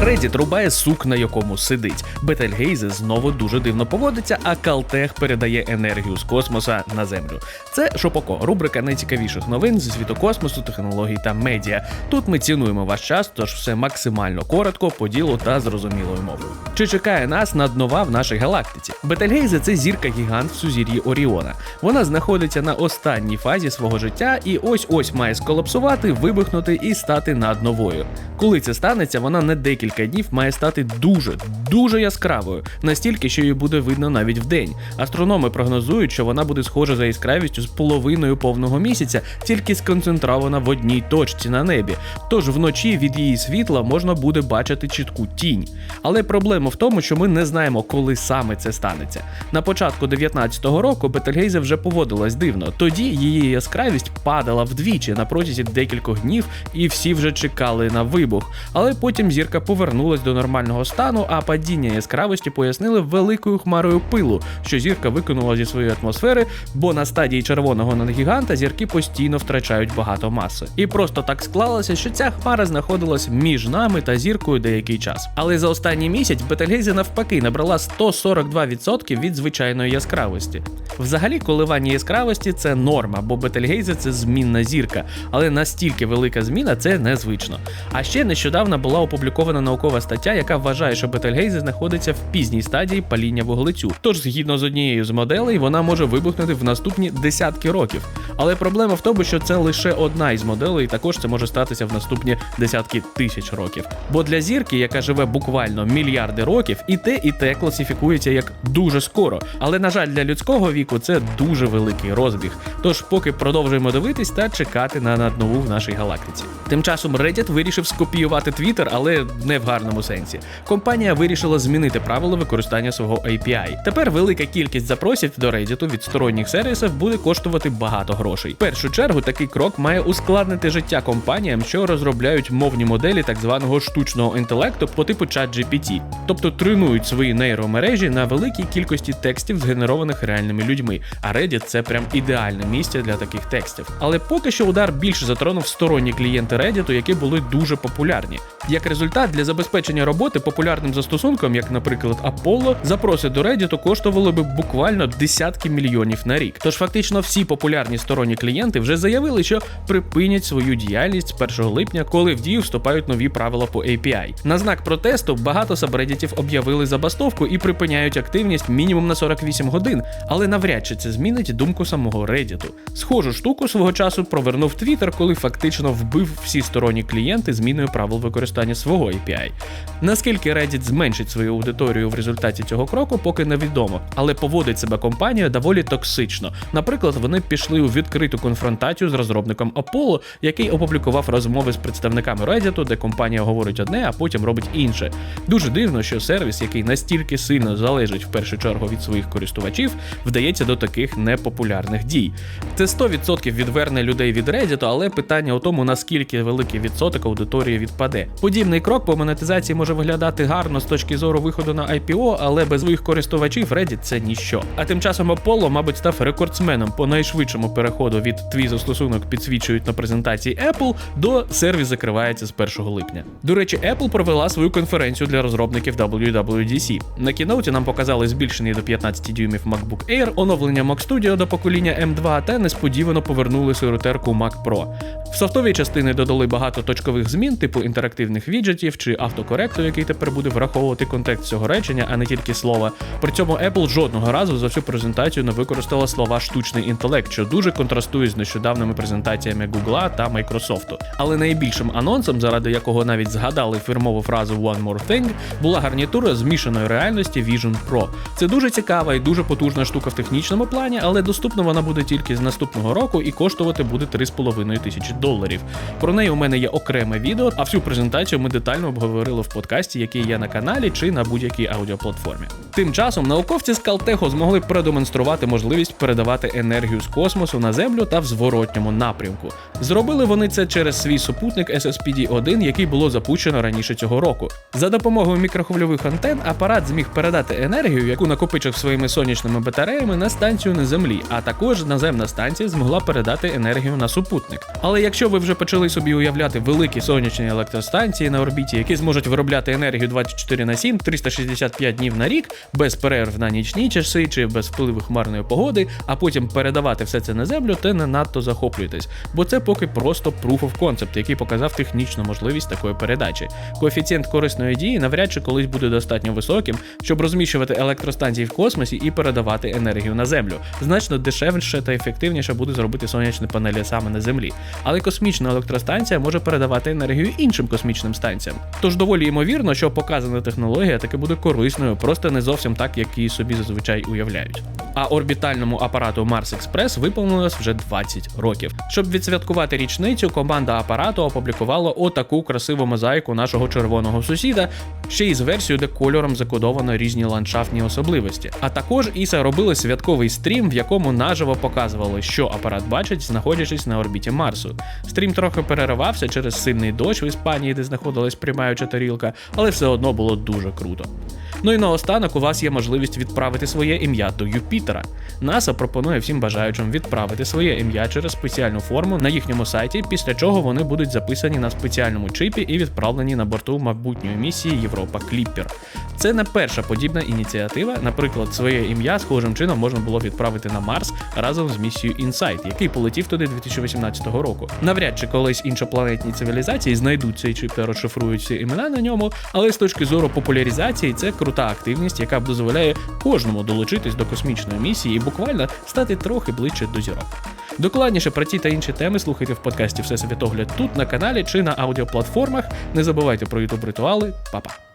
Reddit рубає сук, на якому сидить. Бетельгейзе знову дуже дивно поводиться, а Калтех передає енергію з космоса на землю. Це Шопоко, рубрика найцікавіших новин зі світу космосу, технологій та медіа. Тут ми цінуємо ваш час, тож все максимально коротко, по ділу та зрозумілою мовою. Чи чекає нас наднова в нашій галактиці? Бетельгейзе це зірка гігант в сузір'ї Оріона. Вона знаходиться на останній фазі свого життя і ось ось має сколапсувати, вибухнути і стати надновою. Коли це станеться, вона не декілька днів має стати дуже, дуже яскравою, настільки, що її буде видно навіть вдень. Астрономи прогнозують, що вона буде схожа за яскравістю з половиною повного місяця, тільки сконцентрована в одній точці на небі. Тож вночі від її світла можна буде бачити чітку тінь. Але проблема в тому, що ми не знаємо, коли саме це станеться. На початку 19-го року Бетельгейзе вже поводилась дивно. Тоді її яскравість падала вдвічі на протязі декількох днів, і всі вже чекали на вибух. Але потім зірка повернулась до нормального стану, а падіння яскравості пояснили великою хмарою пилу, що зірка викинула зі своєї атмосфери, бо на стадії червоного надгіганта зірки постійно втрачають багато маси. І просто так склалося, що ця хмара знаходилась між нами та зіркою деякий час. Але за останній місяць Бетельгейзе навпаки набрала 142% від звичайної яскравості. Взагалі, коливання яскравості це норма, бо Бетельгейзе це змінна зірка, але настільки велика зміна це незвично. А ще нещодавно була опублікована наукова стаття, яка вважає, що Бетельгейзе знаходиться в пізній стадії паління вуглецю. Тож, згідно з однією з моделей, вона може вибухнути в наступні десятки років. Але проблема в тому, що це лише одна із моделей, і також це може статися в наступні десятки тисяч років. Бо для зірки, яка живе буквально мільярди років, і те, і те класифікується як дуже скоро. Але на жаль, для людського віку це дуже великий розбіг. Тож поки продовжуємо дивитись та чекати на наднову в нашій галактиці. Тим часом Reddit вирішив скопіювати Twitter, але не в гарному сенсі. Компанія вирішила змінити правила використання свого API. Тепер велика кількість запросів до Reddit від сторонніх сервісів буде коштувати багато грошей. В першу чергу такий крок має ускладнити життя компаніям, що розробляють мовні моделі так званого штучного інтелекту по типу ChatGPT, тобто тренують свої нейромережі на великій кількості текстів, згенерованих реальними людьми. А Reddit – це прям ідеальне місце для таких текстів. Але поки що удар більше затронув сторонні клієнти Reddit, які були дуже популярні. Як результат, для забезпечення роботи популярним застосунком, як, наприклад, Apollo, запроси до Reddit коштували би буквально десятки мільйонів на рік. Тож фактично всі популярні сторонні клієнти вже заявили, що припинять свою діяльність з 1 липня, коли в дію вступають нові правила по API. На знак протесту багато сабреддітів об'явили забастовку і припиняють активність мінімум на 48 годин, але навряд чи це змінить думку самого Reddit. Схожу штуку свого часу провернув Twitter, коли фактично вбив всі сторонні клієнти зміною правил використання свого API. Наскільки Reddit зменшить свою аудиторію в результаті цього кроку, поки невідомо, але поводить себе компанія доволі токсично. Наприклад, вони пішли у відкриту конфронтацію з розробником Apollo, який опублікував розмови з представниками Reddit, де компанія говорить одне, а потім робить інше. Дуже дивно, що сервіс, який настільки сильно залежить в першу чергу від своїх користувачів, вдається до таких непопулярних дій. Це 100% відверне людей від Reddit, але питання у тому, наскільки великий відсоток аудиторії відпаде. Подібний крок по монетизації може виглядати гарно з точки зору виходу на IPO, але без своїх користувачів Reddit це ніщо. А тим часом Apollo, мабуть, став рекордсменом по найшвидшому переходу від твій застосунок підсвічують на презентації Apple до сервіс закривається з 1 липня. До речі, Apple провела свою конференцію для розробників WWDC. На кіноуті нам показали збільшений до 15 дюймів MacBook Air, оновлення Mac Studio до покоління M2 та несподівано повернули свою рутерку Mac Pro. В софтовій частини додали багато точкових змін, типу інтерактивних віджетів чи автокоректу, який тепер буде враховувати контекст цього речення, а не тільки слова. При цьому Apple жодного разу за всю презентацію не використала слова штучний інтелект, що дуже контрастує з нещодавними презентаціями Google та Microsoft. Але найбільшим анонсом, заради якого навіть згадали фірмову фразу One More Thing, була гарнітура змішаної реальності Vision Pro. Це дуже цікава і дуже потужна штука в технічному плані, але доступна вона буде тільки з наступного року і коштувати буде 3,5 тисячі доларів. Про неї у мене є окреме відео, а всю презентацію ми детально обговорили в подкасті, який є на каналі чи на будь-якій аудіоплатформі. Тим часом науковці з Калтехо змогли продемонструвати можливість передавати енергію з космосу на землю та в зворотньому напрямку. Зробили вони це через свій супутник SSPD-1, який було запущено раніше цього року. За допомогою мікрохвильових антен апарат зміг передати енергію, яку накопичив своїми сонячними батареями на станцію на землі, а також наземна станція змогла передати енергію на супутник. Але якщо ви вже почали собі уявляти великі сонячні електростанції на орбіті, які які зможуть виробляти енергію 24 на 7, 365 днів на рік, без перерв на нічні часи чи без впливу хмарної погоди, а потім передавати все це на землю, те не надто захоплюйтесь, бо це поки просто proof of concept, який показав технічну можливість такої передачі. Коефіцієнт корисної дії навряд чи колись буде достатньо високим, щоб розміщувати електростанції в космосі і передавати енергію на землю. Значно дешевше та ефективніше буде зробити сонячні панелі саме на землі. Але космічна електростанція може передавати енергію іншим космічним станціям. Тож доволі ймовірно, що показана технологія таки буде корисною, просто не зовсім так, як її собі зазвичай уявляють. А орбітальному апарату Mars Express виповнилось вже 20 років. Щоб відсвяткувати річницю, команда апарату опублікувала отаку красиву мозаїку нашого червоного сусіда, ще й з версією, де кольором закодовано різні ландшафтні особливості. А також Іса робили святковий стрім, в якому наживо показували, що апарат бачить, знаходячись на орбіті Марсу. Стрім трохи переривався через сильний дощ в Іспанії, де знаходилась приймаюча тарілка, але все одно було дуже круто. Ну і наостанок у вас є можливість відправити своє ім'я до Юпітера. НАСА пропонує всім бажаючим відправити своє ім'я через спеціальну форму на їхньому сайті, після чого вони будуть записані на спеціальному чипі і відправлені на борту майбутньої місії Європа Кліппер. Це не перша подібна ініціатива. Наприклад, своє ім'я схожим чином можна було відправити на Марс разом з місією Інсайт, який полетів туди 2018 року. Навряд чи колись іншопланетні цивілізації знайдуть цей чип та розшифрують всі імена на ньому, але з точки зору популяризації це крута активність, яка б дозволяє кожному долучитись до космічної місії і буквально стати трохи ближче до зірок. Докладніше про ті та інші теми слухайте в подкасті Все світогляд тут на каналі чи на аудіоплатформах. Не забувайте про ютуб ритуали. Па-па!